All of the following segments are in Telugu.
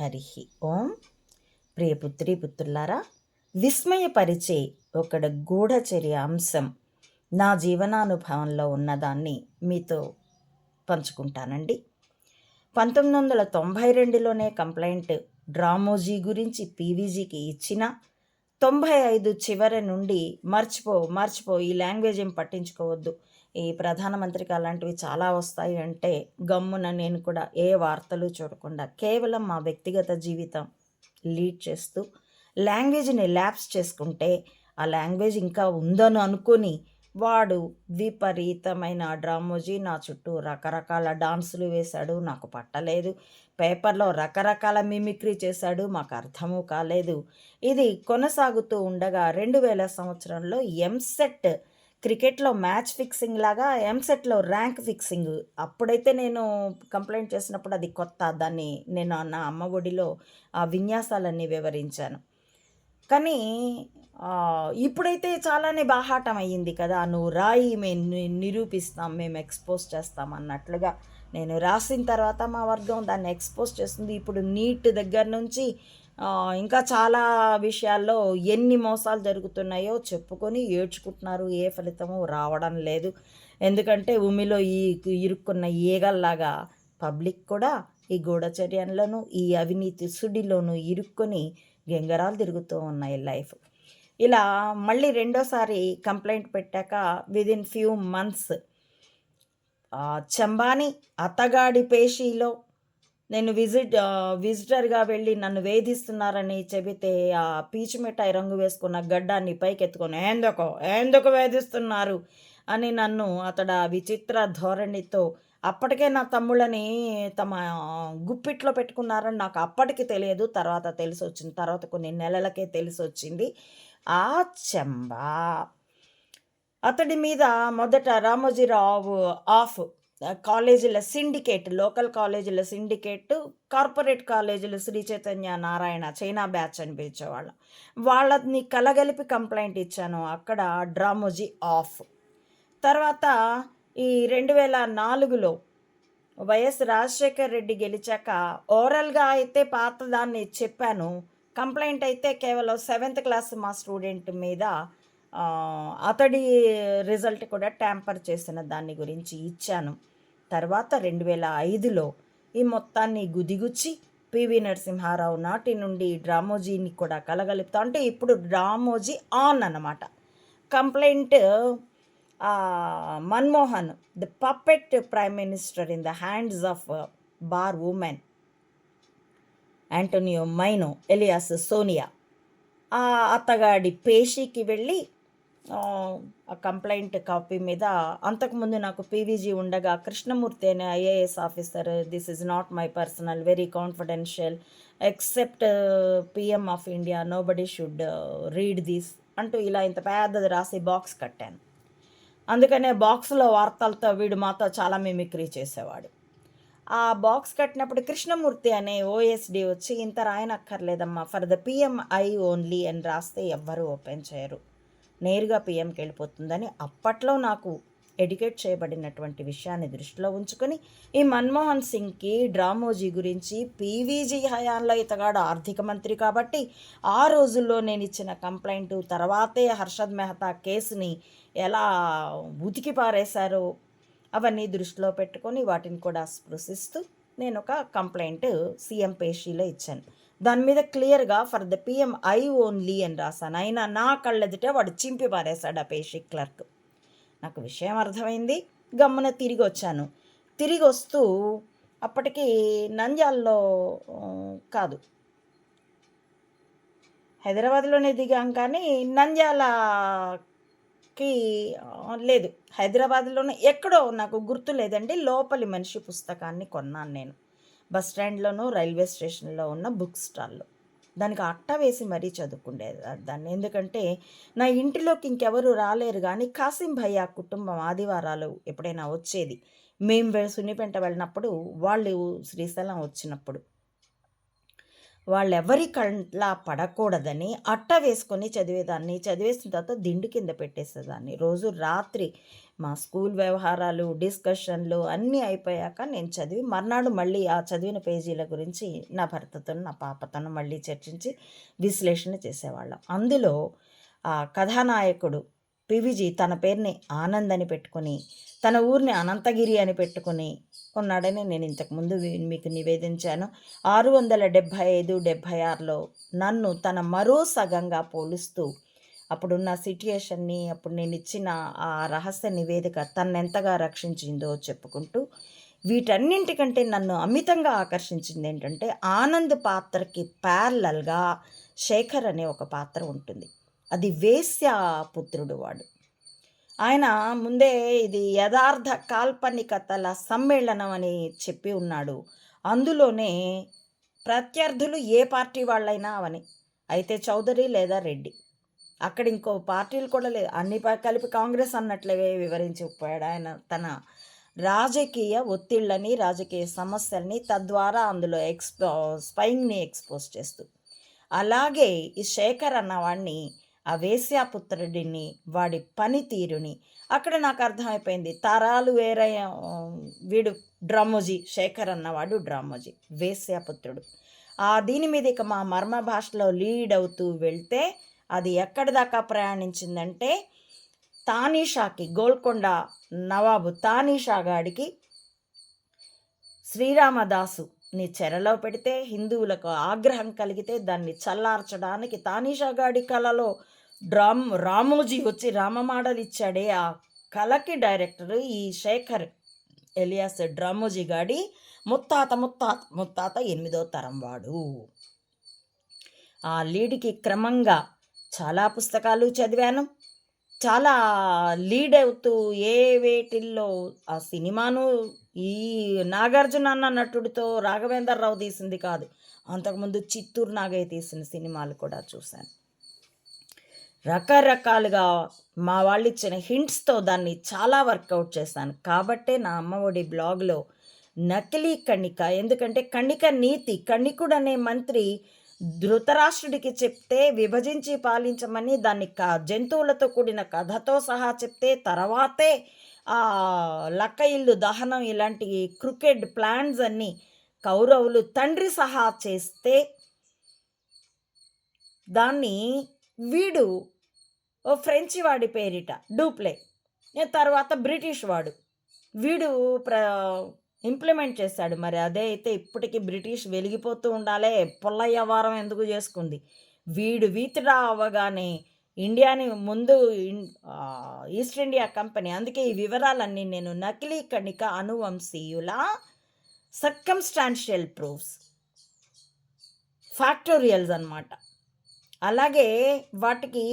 హరి ఓం. ప్రియపుత్రి పుత్రులారా విస్మయపరిచే ఒక గూఢచర్య అంశం నా జీవనానుభవంలో ఉన్నదాన్ని మీతో పంచుకుంటానండి. పంతొమ్మిది వందల తొంభై రెండులోనే కంప్లైంట్ డ్రామోజీ గురించి పీవీజీకి ఇచ్చిన తొంభై ఐదు చివరి నుండి మర్చిపో మర్చిపో ఈ లాంగ్వేజ్ ఏం పట్టించుకోవద్దు. ఈ ప్రధానమంత్రికి అలాంటివి చాలా వస్తాయి అంటే గమ్మున నేను కూడా ఏ వార్తలు చూడకుండా కేవలం మా వ్యక్తిగత జీవితం లీడ్ చేస్తూ లాంగ్వేజ్ని ల్యాప్స్ చేసుకుంటే ఆ లాంగ్వేజ్ ఇంకా ఉందని అనుకొని వాడు విపరీతమైన డ్రామోజీ నా చుట్టూ రకరకాల డాన్సులు వేశాడు నాకు పట్టలేదు. పేపర్లో రకరకాల మిమిక్రీ చేశాడు మాకు అర్థము కాలేదు. ఇది కొనసాగుతూ ఉండగా రెండు వేల సంవత్సరంలో ఎంసెట్ క్రికెట్లో మ్యాచ్ ఫిక్సింగ్ లాగా ఎంసెట్లో ర్యాంక్ ఫిక్సింగ్. అప్పుడైతే నేను కంప్లైంట్ చేసినప్పుడు అది కొత్త దాన్ని నేను నా అమ్మ ఒడిలో ఆ విన్యాసాలన్నీ వివరించాను. కానీ ఇప్పుడైతే చాలానే బాహాటం అయ్యింది కదా నువ్వు రాయి మేము నిరూపిస్తాం మేము ఎక్స్పోజ్ చేస్తాం అన్నట్లుగా నేను రాసిన తర్వాత మా వర్గం దాన్ని ఎక్స్పోజ్ చేస్తుంది. ఇప్పుడు నీట్ దగ్గర నుంచి ఇంకా చాలా విషయాల్లో ఎన్ని మోసాలు జరుగుతున్నాయో చెప్పుకొని ఏడ్చుకుంటున్నారు. ఏ ఫలితము రావడం లేదు. ఎందుకంటే ఉమిలో ఈ ఇరుక్కున్న ఈగల్లాగా పబ్లిక్ కూడా ఈ గూఢచర్యంలోనూ ఈ అవినీతి సుడిలోనూ ఇరుక్కొని గెంగరాలు తిరుగుతూ ఉన్నాయి లైఫ్. ఇలా మళ్ళీ రెండోసారి కంప్లైంట్ పెట్టాక విదిన్ ఫ్యూ మంత్స్ చంబాని అత్తగాడి పేషీలో నేను విజిట్ విజిటర్గా వెళ్ళి నన్ను వేధిస్తున్నారని చెబితే ఆ పీచు మిఠాయి రంగు వేసుకున్న గడ్డాన్ని పైకెత్తుకొని ఏందకో ఎందుకు వేధిస్తున్నారు? అని నన్ను అతడు ఆ విచిత్ర ధోరణితో అప్పటికే నా తమ్ముళ్ళని తమ గుప్పిట్లో పెట్టుకున్నారని నాకు అప్పటికి తెలియదు తర్వాత తెలిసి వచ్చింది తర్వాత కొన్ని నెలలకే తెలిసి వచ్చింది ఆ చెంబా. అతడి మీద మొదట రామోజీరావు ఆఫ్ కాలేజీల సిండికేట్ లోకల్ కాలేజీల సిండికేట్ కార్పొరేట్ కాలేజీలు శ్రీ చైతన్య నారాయణ చైనా బ్యాచ్ అని పిలిచేవాళ్ళం. వాళ్ళని కలగలిపి కంప్లైంట్ ఇచ్చాను. అక్కడ డ్రామోజీ ఆఫ్. తర్వాత ఈ రెండు వేల నాలుగులో వైఎస్ రాజశేఖర్ రెడ్డి గెలిచాక ఓరల్గా అయితే పాత దాన్ని చెప్పాను. కంప్లైంట్ అయితే కేవలం సెవెంత్ క్లాస్ మా స్టూడెంట్ మీద అతడి రిజల్ట్ కూడా ట్యాంపర్ చేసిన దాన్ని గురించి ఇచ్చాను. తర్వాత రెండు వేల ఐదులో ఈ మొత్తాన్ని గుదిగుచ్చి పివి నరసింహారావు నాటి నుండి డ్రామోజీని కూడా కలగలుపుతా అంటే ఇప్పుడు డ్రామోజీ ఆన్ అన్నమాట. Complaint Manmohan the puppet prime minister in the hands of bar women Antonio Maino alias Sonia. ఆ అత్తగాడి పేషీకి వెళ్ళి కంప్లైంట్ కాపీ మీద అంతకుముందు నాకు పీవీజీ ఉండగా కృష్ణమూర్తి అనే IAS officer this is not my personal very confidential except PM of India nobody should read this అంటూ ఇలా ఇంత పెద్దది రాసి బాక్స్ కట్టాను. అందుకనే బాక్స్లో వార్తలతో వీడు మాతో చాలా మిమిక్రీ చేసేవాడు. ఆ బాక్స్ కట్టినప్పుడు కృష్ణమూర్తి అనే ఓఎస్డి వచ్చి ఇంత రాయనక్కర్లేదమ్మా for the PM eye only అని రాస్తే ఎవ్వరూ ఓపెన్ చేయరు. నేరుగా పిఎంకి వెళ్ళిపోతుందని అప్పట్లో నాకు ఎడ్యుకేట్ చేయబడినటువంటి విషయాన్ని దృష్టిలో ఉంచుకొని ఈ మన్మోహన్ సింగ్కి డ్రామోజీ గురించి పీవీజీ హయాంలో ఇతగాడు ఆర్థిక మంత్రి కాబట్టి ఆ రోజుల్లో నేను ఇచ్చిన కంప్లైంట్ తర్వాతే హర్షద్ మెహతా కేసుని ఎలా ఉతికి పారేశారో అవన్నీ దృష్టిలో పెట్టుకొని వాటిని కూడా స్పృశిస్తూ నేను ఒక కంప్లైంట్ సీఎం పేషీలో ఇచ్చాను. దాని మీద క్లియర్గా for the PM eye only అని రాశాను. అయినా నా కళ్ళెదుటే వాడు చింపి పారేశాడు ఆ పేషీ క్లర్క్. నాకు విషయం అర్థమైంది. గమ్మున తిరిగి వచ్చాను. తిరిగి వస్తూ అప్పటికి నంద్యాలలో కాదు. హైదరాబాద్లోనే దిగాం కానీ నంద్యాలకి లేదు. హైదరాబాద్లోనే ఎక్కడో నాకు గుర్తు లేదండి. లోపలి మనిషి పుస్తకాన్ని కొన్నాను నేను. బస్ స్టాండ్లోనూ రైల్వే స్టేషన్లో ఉన్న బుక్ స్టాల్లో. దానికి అట్ట వేసి మరీ చదువుకుండేది దాన్ని. ఎందుకంటే నా ఇంటిలోకి ఇంకెవరు రాలేరు కానీ కాసిం భయ్య కుటుంబం ఆదివారాలు ఎప్పుడైనా వచ్చేది. మేము సున్నిపెంట వెళ్ళినప్పుడు వాళ్ళు శ్రీశైలం వచ్చినప్పుడు. వాళ్ళెవరి కళ్ళ పడకూడదని అట్ట వేసుకొని చదివేదాన్ని. చదివేసిన తర్వాత దిండు కింద పెట్టేసేదాన్ని. రోజు రాత్రి మా స్కూల్ వ్యవహారాలు డిస్కషన్లు అన్నీ అయిపోయాక నేను చదివి మర్నాడు మళ్ళీ ఆ చదివిన పేజీల గురించి నా భర్తతో నా పాపతోను మళ్ళీ చర్చించి విశ్లేషణ చేసేవాళ్ళం. అందులో ఆ కథానాయకుడు పివిజి తన పేరుని ఆనంద్ అని పెట్టుకొని తన ఊరిని అనంతగిరి అని పెట్టుకుని ఉన్నాడని నేను ఇంతకుముందు మీకు నివేదించాను. ఆరు వందల డెబ్భై ఐదు డెబ్భై ఆరులో నన్ను తన మరో సగంగా పోలుస్తూ అప్పుడున్న సిట్యుయేషన్ని అప్పుడు నేను ఇచ్చిన ఆ రహస్య నివేదిక తను ఎంతగా రక్షించిందో చెప్పుకుంటూ వీటన్నింటికంటే నన్ను అమితంగా ఆకర్షించింది ఏంటంటే ఆనంద్ పాత్రకి ప్యారలల్గా శేఖర్ అనే ఒక పాత్ర ఉంటుంది. అది వేశ్య పుత్రుడు వాడు ఆయన ముందే ఇది యథార్థ కాల్పనికతల సమ్మేళనం అని చెప్పి ఉన్నాడు. అందులోనే ప్రత్యర్థులు ఏ పార్టీ వాళ్ళైనా అవని అయితే చౌదరి లేదా రెడ్డి. అక్కడ ఇంకో పార్టీలు కూడా లేదు అన్ని కలిపి కాంగ్రెస్ అన్నట్లే వివరించిపోయాడు ఆయన. తన రాజకీయ ఒత్తిళ్ళని రాజకీయ సమస్యల్ని తద్వారా అందులో ఎక్స్పో స్పైంగ్ని ఎక్స్పోజ్ చేస్తూ. అలాగే ఈ శేఖర్ అన్నవాడిని ఆ వేశ్యాపుత్రుడిని వాడి పనితీరుని. అక్కడ నాకు అర్థమైపోయింది. తరాలు వేరే వీడు డ్రామోజీ శేఖర్ అన్నవాడు డ్రామోజీ వేశ్యాపుత్రుడు. ఆ దీని మీద ఇక మా మర్మ భాషలో లీడ్ అవుతూ వెళ్తే అది ఎక్కడి దాకా ప్రయాణించిందంటే తానీషాకి గోల్కొండ నవాబు తానీషా గాడికి శ్రీరామదాసు ని చెరలో పెడితే హిందువులకు ఆగ్రహం కలిగితే దాన్ని చల్లార్చడానికి తానీషాగాడి కళలో డ్రామ్ రామోజీ వచ్చి రామమాడలు ఇచ్చాడే. ఆ కళకి డైరెక్టర్ ఈ శేఖర్ ఎలియాస్ డ్రామోజీ గాడి ముత్తాత ముత్తాత ముత్తాత ఎనిమిదో తరం వాడు. ఆ లీడ్కి క్రమంగా చాలా పుస్తకాలు చదివాను. చాలా లీడ్ అవుతూ ఏ వేటిల్లో ఆ సినిమాను ఈ నాగార్జున అన్న నటుడితో రాఘవేంద్రరావు తీసింది కాదు. అంతకుముందు చిత్తూరు నాగయ్య తీసిన సినిమాలు కూడా చూశాను. రకరకాలుగా మా వాళ్ళు ఇచ్చిన హింట్స్తో దాన్ని చాలా వర్కౌట్ చేశాను. కాబట్టే నా అమ్మఒడి బ్లాగ్లో నకిలీ కణిక ఎందుకంటే కణిక నీతి కణికుడు అనే మంత్రి ధృతరాష్ట్రుడికి చెప్తే విభజించి పాలించమని దాన్ని క జంతువులతో కూడిన కథతో సహా చెప్తే తర్వాతే ఆ లక్క ఇల్లు దహనం ఇలాంటి క్రికెట్ ప్లాన్స్ అన్నీ కౌరవులు తండ్రి సహా చేస్తే దాన్ని వీడు ఓ ఫ్రెంచి వాడి పేరిట డూప్లే. తర్వాత బ్రిటిష్ వాడు. వీడు ప్ర ఇంప్లిమెంట్ చేశాడు మరి. అదే అయితే ఇప్పటికీ బ్రిటిష్ వెలిగిపోతూ ఉండాలే. పుల్లయ్య వారం ఎందుకు చేసుకుంది? వీడు వీతిడా అవ్వగానే ఇండియాని ముందు ఈస్ట్ ఇండియా కంపెనీ. అందుకే ఈ వివరాలన్నీ నేను నకిలీ కణిక అనువంశీయుల సర్కమ్స్టాన్షియల్ ప్రూఫ్స్. ఫ్యాక్టోరియల్స్ అన్నమాట. అలాగే వాటికి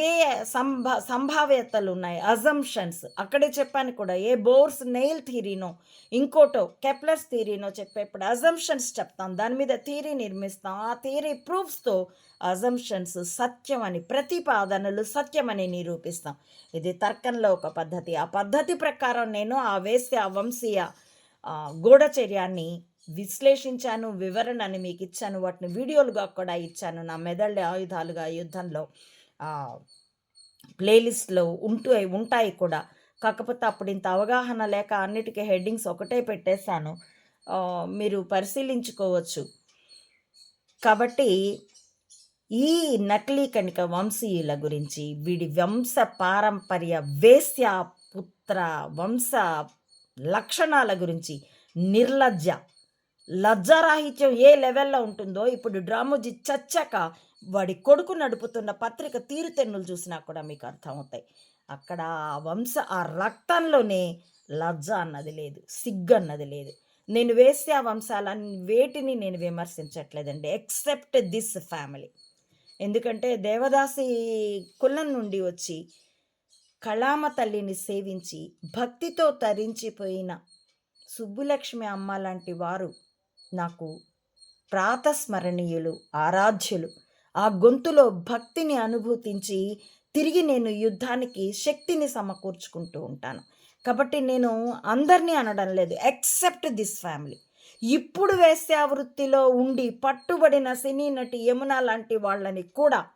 ఏ సంభ సంభావ్యతలు ఉన్నాయి అజంప్షన్స్ అక్కడే చెప్పాను కూడా ఏ బోర్స్ నెయిల్ థీరీనో ఇంకోటో కెప్లర్స్ థీరీనో చెప్పేప్పుడు అజంప్షన్స్ చెప్తాం. దాని మీద థీరీ నిర్మిస్తాం. ఆ థీరీ ప్రూఫ్స్తో అజంప్షన్స్ సత్యం అని ప్రతిపాదనలు సత్యమని నిరూపిస్తాం. ఇది తర్కంలో ఒక పద్ధతి. ఆ పద్ధతి ప్రకారం నేను ఆ వేస్తే ఆ వంశీయ గూఢచర్యాన్ని విశ్లేషించాను వివరణని మీకు ఇచ్చాను వాటిని వీడియోలుగా కూడా ఇచ్చాను నా మెదళ్ళ ఆయుధాలుగా యుద్ధంలో ప్లేలిస్ట్లో ఉంటూ ఉంటాయి కూడా. కాకపోతే అప్పుడు ఇంత అవగాహన లేక అన్నిటికీ హెడ్డింగ్స్ ఒకటే పెట్టేశాను. మీరు పరిశీలించుకోవచ్చు. కాబట్టి ఈ నకిలీ కణిక వంశీయుల గురించి వీడి వంశ పారంపర్య వేశ్య పుత్ర వంశ లక్షణాల గురించి నిర్లజ్జ లజ్జారాహిత్యం ఏ లెవెల్లో ఉంటుందో ఇప్పుడు డ్రామోజీ చచ్చాక వాడి కొడుకు నడుపుతున్న పత్రిక తీరుతెన్నులు చూసినా కూడా మీకు అర్థమవుతాయి. అక్కడ ఆ వంశ ఆ రక్తంలోనే లజ్జ అన్నది లేదు సిగ్గు అన్నది లేదు. నేను వేసే ఆ వంశాలన్నీ వేటిని నేను విమర్శించట్లేదండి ఎక్సెప్ట్ దిస్ ఫ్యామిలీ ఎందుకంటే దేవదాసి కులం నుండి వచ్చి కళామ తల్లిని సేవించి భక్తితో తరించిపోయిన సుబ్బులక్ష్మి అమ్మ లాంటి వారు నాకు ప్రాతస్మరణీయులు ఆరాధ్యులు. ఆ గొంతులో భక్తిని అనుభూతించి తిరిగి నేను యుద్ధానికి శక్తిని సమకూర్చుకుంటూ ఉంటాను. కాబట్టి నేను అందరినీ అనడం లేదు ఎక్సెప్ట్ దిస్ ఫ్యామిలీ ఇప్పుడు వేశ్యా వృత్తిలో ఉండి పట్టుబడిన సినీ నటి యమున లాంటి వాళ్ళని కూడా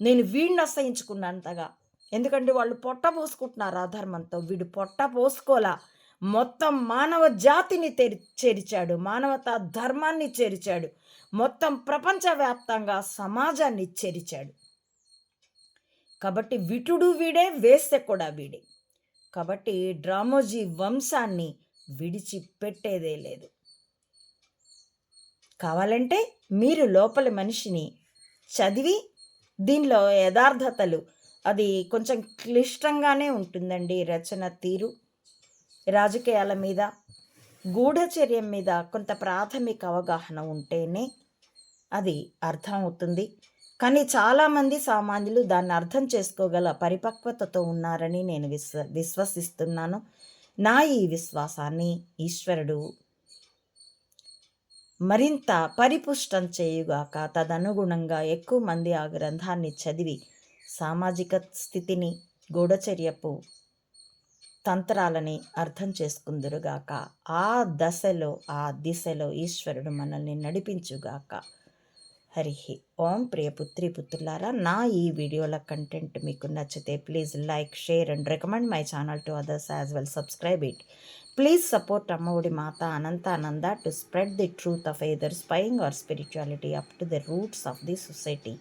నేను వీడిని అసహించుకున్నంతగా. ఎందుకంటే వాళ్ళు పొట్ట పోసుకుంటున్నారు అధర్మంతో వీడు పొట్ట పోసుకోలా. మొత్తం మానవ జాతిని తెరి చేర్చాడు. మానవతా ధర్మాన్ని చేర్చాడు. మొత్తం ప్రపంచవ్యాప్తంగా సమాజాన్ని చేర్చాడు. కాబట్టి విటుడు వీడే వేస్తే కూడా వీడే. కాబట్టి డ్రామోజీ వంశాన్ని విడిచిపెట్టేదే లేదు. కావాలంటే మీరు లోపలి మనిషిని చదివి దీనిలో యథార్థతలు అది కొంచెం క్లిష్టంగానే ఉంటుందండి రచన తీరు. రాజకీయాల మీద గూఢచర్యం మీద కొంత ప్రాథమిక అవగాహన ఉంటేనే అది అర్థం అవుతుంది. కానీ చాలామంది సామాన్యులు దాన్ని అర్థం చేసుకోగల పరిపక్వతతో ఉన్నారని నేను విశ్వ విశ్వసిస్తున్నాను. నా ఈ విశ్వాసాన్ని ఈశ్వరుడు మరింత పరిపుష్టం చేయుగాక తదనుగుణంగా ఎక్కువ మంది ఆ గ్రంథాన్ని చదివి సామాజిక స్థితిని గూఢచర్యపు తంత్రాలని అర్థం చేసుకుందురుగాక. ఆ దశలో ఆ దిశలో ఈశ్వరుడు మనల్ని నడిపించుగాక. హరి ఓం ప్రియ పుత్రి పుత్రులారా నా ఈ వీడియోల కంటెంట్ మీకు నచ్చితే please like share and recommend my channel to others as well. Subscribe it. Please support Ammaodi Mata Anantananda to spread the truth of either spying or spirituality up to the roots of the society.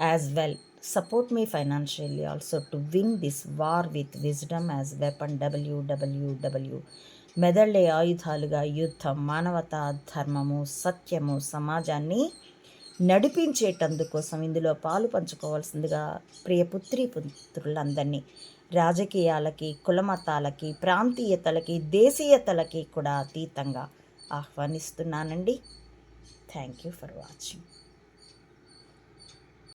As well. Support me financially also to win this war with wisdom as weapon WWW మెదళ్ళే ఆయుధాలుగా యుద్ధం మానవత ధర్మము సత్యము సమాజాన్ని నడిపించేటందుకోసం ఇందులో పాలు పంచుకోవాల్సిందిగా ప్రియపుత్రి పుత్రులందరినీ రాజకీయాలకి కులమతాలకి ప్రాంతీయతలకి దేశీయతలకి కూడా అతీతంగా ఆహ్వానిస్తున్నానండి. Thank you for watching